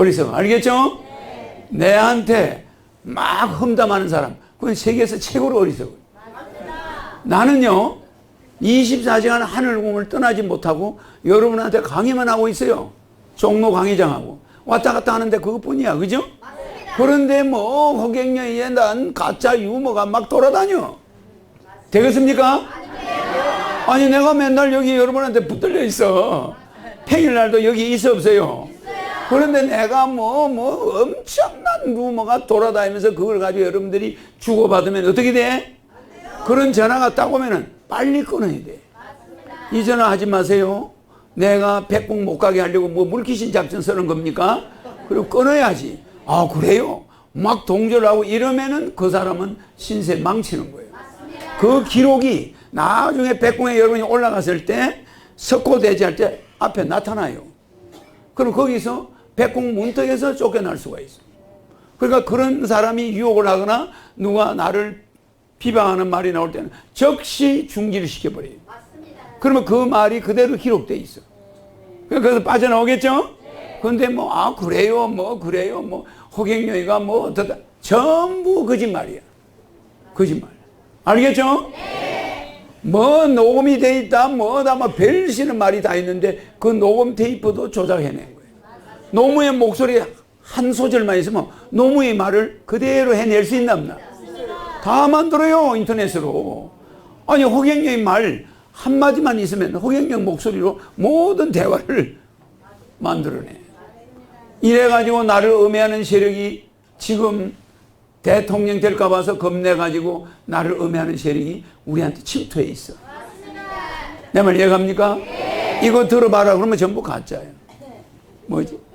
어리석음. 알겠죠? 내한테 막 험담하는 사람. 그건 세계에서 최고로 어리석음. 나는요, 24시간 하늘공을 떠나지 못하고 여러분한테 강의만 하고 있어요. 종로 강의장하고. 왔다 갔다 하는데 그것뿐이야. 그죠? 그런데 뭐 호갱녀에 난 가짜 유머가 막 돌아다녀. 되겠습니까? 아니 내가 맨날 여기 여러분한테 붙들려 있어. 평일날도 여기 있어 없어요? 그런데 내가 뭐, 뭐 엄청난 루머가 돌아다니면서 그걸 가지고 여러분들이 주고받으면 어떻게 돼? 그런 전화가 딱 오면은 빨리 끊어야 돼. 이 전화 하지 마세요. 내가 백국 못 가게 하려고 뭐 물귀신 작전 쓰는 겁니까? 그리고 끊어야지. 아, 그래요? 막 동조하고 이러면은 그 사람은 신세 망치는 거예요. 그 기록이 나중에 백궁에 여러분이 올라갔을 때 석고대지 할 때 앞에 나타나요. 그럼 거기서 백궁 문턱에서 쫓겨날 수가 있어. 그러니까 그런 사람이 유혹을 하거나 누가 나를 비방하는 말이 나올 때는 즉시 중지를 시켜버려요. 그러면 그 말이 그대로 기록돼 있어. 그러니까 그래서 빠져나오겠죠? 근데 뭐, 아, 그래요, 뭐, 그래요, 뭐, 호갱녀이가 뭐, 어떠다. 전부 거짓말이야. 거짓말. 알겠죠? 뭐, 녹음이 돼 있다, 뭐다, 뭐, 별시는 말이 다 있는데, 그 녹음 테이프도 조작해낸 거예요. 노무의 목소리 한 소절만 있으면, 노무의 말을 그대로 해낼 수 있나 없나? 다 만들어요, 인터넷으로. 아니, 호갱녀의 말 한마디만 있으면 호갱녀 목소리로 모든 대화를 만들어내. 이래가지고 나를 음해하는 세력이 지금 대통령 될까 봐서 겁내가지고 나를 음해하는 세력이 우리한테 침투해 있어. 내 말 이해갑니까? 이거 들어봐라 그러면 전부 가짜예요. 뭐지? 응?